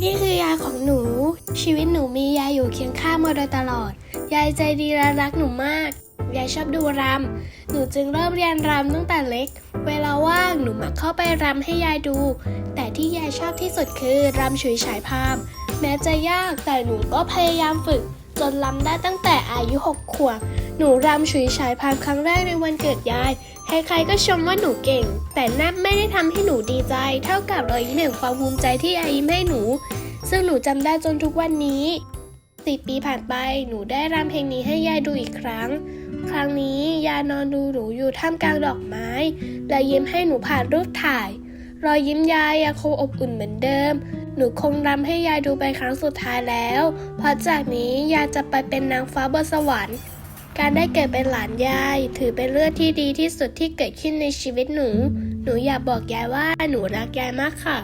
นี่คือยายของหนู ชีวิตหนูมียายอยู่เคียงข้างมาโดยตลอด ยายใจดีและรักหนูมาก ยายชอบดูรำ หนูจึงเริ่มเรียนรำตั้งแต่เล็ก เวลาว่างหนูมักเข้าไปรำให้ยายดู แต่ที่ยายชอบที่สุดคือรำฉุยฉายพามแม้จะยากแต่หนูก็พยายามฝึก จนรำได้ตั้งแต่อายุหกขวบ หนูรำฉุยฉายพามครั้งแรกในวันเกิดยาย ใครๆก็ชมว่าหนูเก่ง แต่นั่นไม่ได้ทำให้หนูดีใจ เท่ากับรอยยิ้มแห่งความภูมิใจที่ยายยิ้มให้หนู ซึ่งหนูจำได้จนทุกวันนี้สิปีผ่านไป หนูได้รำเพลงนี้ให้ยายดูอีกครั้ง ครั้งนี้ยายนอนดูหนูอยู่ท่ามกลางดอกไม้ และยิ้มให้หนูผ่านรูปถ่าย รอยยิ้มยายยังคงอบอุ่นเหมือนเดิม หนูคงรำให้ยายดูเป็นครั้งสุดท้ายแล้ว เพราะจากนี้ยายจะไปเป็นนางฟ้าบนสวรรค์ การได้เกิดเป็นหลานยาย ถือเป็นเรื่องที่ดีที่สุดที่เกิดขึ้นในชีวิตหนู หนูอยากบอกยายว่าหนูรักยายมากค่ะ